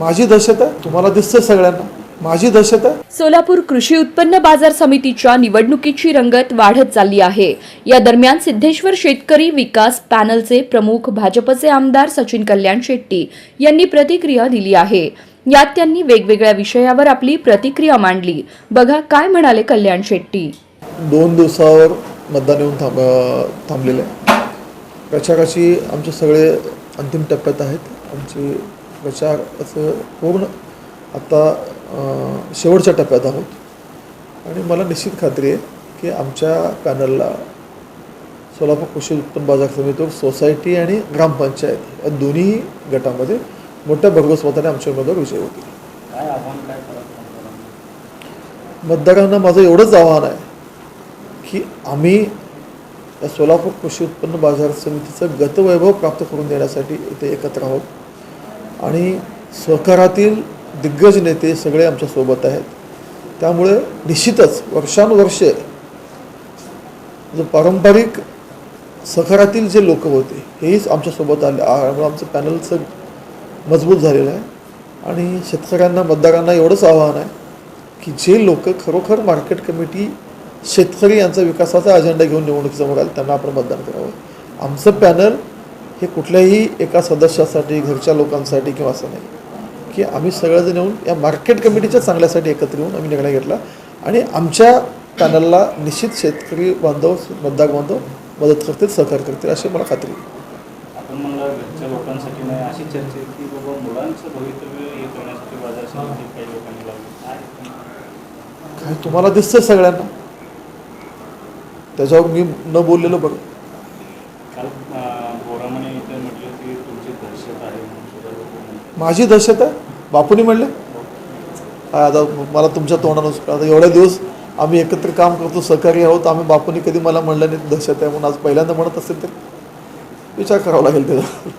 माझी दहशत आहे तुम्हाला दिसतं सगळ्यांना. माझी दहशत आहे. सोलापूर कृषी उत्पन्न बाजार समितीच्या निवडणुकीची रंगत वाढत चालली आहे. या दरम्यान सिद्धेश्वर शेतकरी विकास पॅनलचे प्रमुख भाजपचे आमदार सचिन कल्याण शेट्टी यांनी प्रतिक्रिया दिली आहे. यात त्यांनी वेगवेगळ्या विषयावर आपली प्रतिक्रिया मांडली. बघा काय म्हणाले कल्याण शेट्टी. दोन दिवसावर मतदान येऊन थांब थांबलेलं आहे. प्रचाराची आमचे सगळे अंतिम टप्प्यात आहेत. आमचे प्रचार असं पूर्ण आता शेवटच्या टप्प्यात आहोत. आणि मला निश्चित खात्री आहे की आमच्या पॅनलला सोलापूर कृषी उत्पन्न बाजार समितीवर सोसायटी आणि ग्रामपंचायत या दोन्ही गटामध्ये मोठ्या भरघोस मताने आमचे उमेदवार विजय होतील. मतदारांना माझं एवढंच आव्हान आहे की आम्ही या सोलापूर कृषी उत्पन्न बाजार समितीचं गतवैभव प्राप्त करून देण्यासाठी इथे एकत्र आहोत. आणि सहकारातील दिग्गज नेते सगळे आमच्यासोबत आहेत. त्यामुळे निश्चितच वर्षानुवर्षे जो पारंपरिक सहकारातील जे लोक होते हेच आमच्यासोबत आले. त्यामुळे आमचं पॅनलचं मजबूत झालेलं आहे. आणि शेतकऱ्यांना मतदारांना एवढंच आव्हान आहे की जे लोक खरोखर मार्केट कमिटी शेतकरी यांचा विकासाचा अजेंडा घेऊन निवडणुकीसमोर आले त्यांना आपण मतदान करावं. आमचं पॅनल हे कुठल्याही एका सदस्यासाठी घरच्या लोकांसाठी किंवा असं नाही. की आम्ही सगळेजण येऊन या मार्केट कमिटीच्या चांगल्यासाठी एकत्र येऊन आम्ही निर्णय घेतला. आणि आमच्या पॅनलला निश्चित शेतकरी बांधव मतदार बांधव मदत करतील सहकार्य करतील अशी मला खात्री आहे. आपण म्हणलं घरच्या लोकांसाठी नाही अशी चर्चा आहे की बाबा मुलांचं भवितव्य हे करण्यासाठी बाजार समिती काही लोकांनी लावली. काय तुम्हाला दिसतं सगळ्यांना? त्याच्यावर मी न बोललेलं बरं. माझी दहशत आहे? बापूनी म्हणले? काय आता मला तुमच्या तोंडानं आता एवढ्या दिवस आम्ही एकत्र काम करतो सहकारी आहोत आम्ही बापूनी कधी मला म्हणलं नाही दहशत आहे म्हणून आज पहिल्यांदा म्हणत असेल तर विचार करावा लागेल त्याचा.